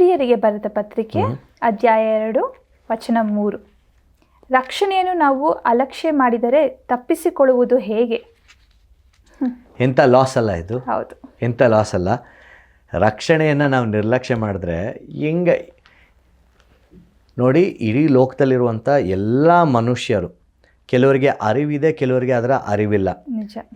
ಇಬ್ರಿಯರಿಗೆ ಬರೆದ ಪತ್ರಿಕೆ ಅಧ್ಯಾಯ ಎರಡು ವಚನ ಮೂರು. ರಕ್ಷಣೆಯನ್ನು ನಾವು ಅಲಕ್ಷ್ಯ ಮಾಡಿದರೆ ತಪ್ಪಿಸಿಕೊಳ್ಳುವುದು ಹೇಗೆ? ಎಂಥ ಲಾಸ್ ಅಲ್ಲ ಇದು? ಹೌದು. ಎಂಥ ಲಾಸ್ ಅಲ್ಲ? ರಕ್ಷಣೆಯನ್ನು ನಾವು ನಿರ್ಲಕ್ಷ್ಯ ಮಾಡಿದ್ರೆ ಹೆಂಗೆ ನೋಡಿ ಇಡೀ ಲೋಕದಲ್ಲಿರುವಂಥ ಎಲ್ಲ ಮನುಷ್ಯರು ಕೆಲವರಿಗೆ ಅರಿವಿದೆ ಕೆಲವರಿಗೆ ಅದರ ಅರಿವಿಲ್ಲ.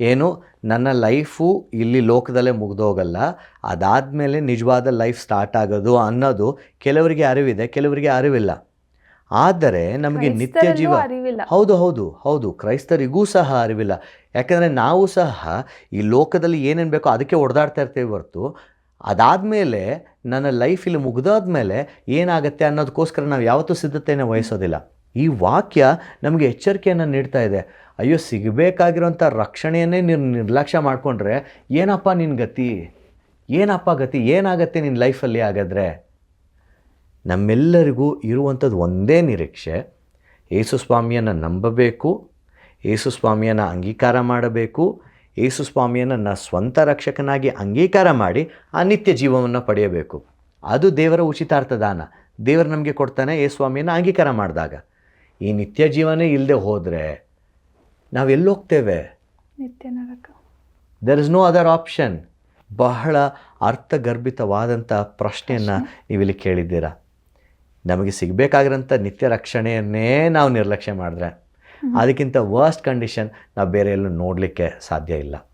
ಏನು? ನನ್ನ ಲೈಫು ಇಲ್ಲಿ ಲೋಕದಲ್ಲೇ ಮುಗ್ದೋಗಲ್ಲ. ಅದಾದಮೇಲೆ ನಿಜವಾದ ಲೈಫ್ ಸ್ಟಾರ್ಟ್ ಆಗೋದು ಅನ್ನೋದು ಕೆಲವರಿಗೆ ಅರಿವಿದೆ ಕೆಲವರಿಗೆ ಅರಿವಿಲ್ಲ. ಆದರೆ ನಮಗೆ ನಿತ್ಯ ಜೀವ ಹೌದು ಹೌದು ಹೌದು. ಕ್ರೈಸ್ತರಿಗೂ ಸಹ ಅರಿವಿಲ್ಲ. ಯಾಕಂದರೆ ನಾವು ಸಹ ಈ ಲೋಕದಲ್ಲಿ ಏನೇನು ಬೇಕೋ ಅದಕ್ಕೆ ಹೊಡೆದಾಡ್ತಾ ಇರ್ತೇವೆ ಹೊರತು. ಅದಾದಮೇಲೆ ನನ್ನ ಲೈಫ್ ಇಲ್ಲಿ ಮುಗ್ದಾದ್ಮೇಲೆ ಏನಾಗುತ್ತೆ ಅನ್ನೋದಕ್ಕೋಸ್ಕರ ನಾವು ಯಾವತ್ತೂ ಸಿದ್ಧತೆಯನ್ನು ವಹಿಸೋದಿಲ್ಲ. ಈ ವಾಕ್ಯ ನಮಗೆ ಎಚ್ಚರಿಕೆಯನ್ನು ನೀಡ್ತಾ ಇದೆ. ಅಯ್ಯೋ, ಸಿಗಬೇಕಾಗಿರೋಂಥ ರಕ್ಷಣೆಯನ್ನೇ ನೀನು ನಿರ್ಲಕ್ಷ್ಯ ಮಾಡಿಕೊಂಡ್ರೆ ಏನಪ್ಪ ನಿನ್ನ ಗತಿ? ಏನಪ್ಪ ಗತಿ? ಏನಾಗತ್ತೆ ನಿನ್ನ ಲೈಫಲ್ಲಿ ಹಾಗಾದರೆ? ನಮ್ಮೆಲ್ಲರಿಗೂ ಇರುವಂಥದ್ದು ಒಂದೇ ನಿರೀಕ್ಷೆ. ಯೇಸುಸ್ವಾಮಿಯನ್ನು ನಂಬಬೇಕು ಯೇಸುಸ್ವಾಮಿಯನ್ನು ಅಂಗೀಕಾರ ಮಾಡಬೇಕು ಯೇಸುಸ್ವಾಮಿಯನ್ನು ನನ್ನ ಸ್ವಂತ ರಕ್ಷಕನಾಗಿ ಅಂಗೀಕಾರ ಮಾಡಿ ಆ ನಿತ್ಯ ಜೀವವನ್ನು ಪಡೆಯಬೇಕು. ಅದು ದೇವರ ಉಚಿತಾರ್ಥ ದಾನ. ದೇವರು ನಮಗೆ ಕೊಡ್ತಾನೆ ಯೇಸುಸ್ವಾಮಿಯನ್ನು ಅಂಗೀಕಾರ ಮಾಡಿದಾಗ. ಈ ನಿತ್ಯ ಜೀವನೇ ಇಲ್ಲದೆ ಹೋದರೆ ನಾವೆಲ್ಲೋಗ್ತೇವೆ ನಿತ್ಯ ನರಕ. There is no other option ಬಹಳ ಅರ್ಥಗರ್ಭಿತವಾದಂಥ ಪ್ರಶ್ನೆಯನ್ನು ನೀವಿಲ್ಲಿ ಕೇಳಿದ್ದೀರಾ? ನಮಗೆ ಸಿಗಬೇಕಾಗಿರೋಂಥ ನಿತ್ಯ ರಕ್ಷಣೆಯನ್ನೇ ನಾವು ನಿರ್ಲಕ್ಷ್ಯ ಮಾಡಿದ್ರೆ ಅದಕ್ಕಿಂತ ವರ್ಸ್ಟ್ ಕಂಡೀಷನ್ ನಾವು ಬೇರೆ ಎಲ್ಲೂ ನೋಡಲಿಕ್ಕೆ ಸಾಧ್ಯ ಇಲ್ಲ.